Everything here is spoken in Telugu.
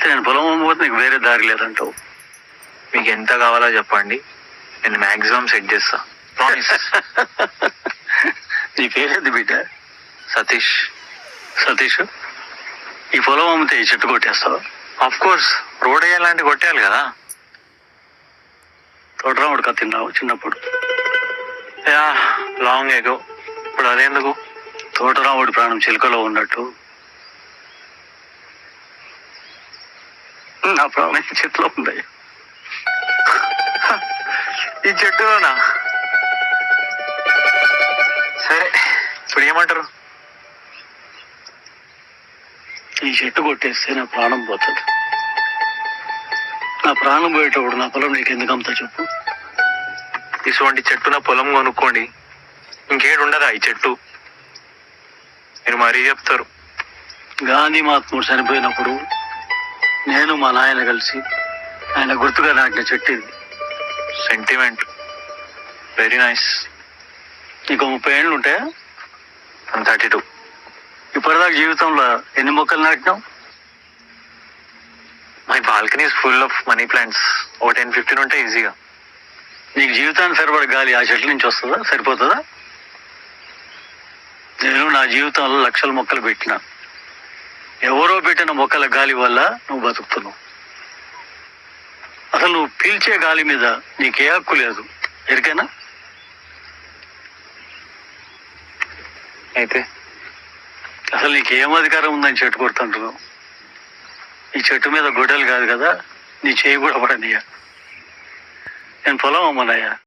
అయితే నేను పొలం అమ్మకపోతే నీకు వేరే దారి లేదంటావు. మీకు ఎంత కావాలో చెప్పండి. నేను మాక్సిమం సెట్ చేస్తా. ప్రామిస్ నీ పేరేది బిడ్డ? సతీష్. సతీష్? ఈ పొలం అమ్మితే ఈ చెట్టు కొట్టేస్తావు? ఆఫ్ కోర్స్ రోడ్ వేయాలంటే కొట్టేయాలి కదా. తోటరాముడు కథ తిన్నావు చిన్నప్పుడు? యా లాంగ్ ఎగో ఇప్పుడు అదెందుకు? తోటరాముడి ప్రాణం చిలుకలో ఉన్నట్టు నా ప్రాణం చెట్లో ఉంది ఈ చెట్టులోనా? సరే ఇప్పుడు ఏమంటారు? ఈ చెట్టు కొట్టేస్తే నా ప్రాణం పోతుంది. నా ప్రాణం పోయేటప్పుడు నా పొలం నీకు ఎందుకు అమ్ముతా చెప్పు. ఇటువంటి చెట్టున పొలం కొనుక్కోండి. ఇంకేడు ఉండదా ఈ చెట్టు? మీరు మరీ చెప్తారు. గాంధీ మహాత్ముడు చనిపోయినప్పుడు నేను మా నాయన కలిసి ఆయన గుర్తుగా నాటిన చెట్టు ఇది సెంటిమెంట్ వెరీ నైస్ నీకు ముప్పై ఏళ్ళు ఉంటాయా థర్టీ టూ ఇప్పటిదాకా జీవితంలో ఎన్ని మొక్కలు నాటినావు? My balcony full of money plants ఒక టెన్ ఫిఫ్టీన్ ఉంటే ఈజీగా నీకు జీవితానికి సరిపడ గాలి ఆ చెట్ల నుంచి వస్తుందా? సరిపోతుందా? నేను నా జీవితంలో లక్షల మొక్కలు పెట్టిన. ఎవరో పెట్టిన మొక్కల గాలి వల్ల నువ్వు బతుకుతున్నావు. అసలు నువ్వు పీల్చే గాలి మీద నీకే హక్కు లేదు. ఎరికైనా? అయితే? అసలు నీకు ఏం అధికారం ఉందని చెట్టు కొడుతుంటున్నావు ఈ చెట్టు మీద గొడ్డలు కాదు కదా నీ చేయి కూడా పడనీయ? నేను పొలం అమ్మనయ్యా.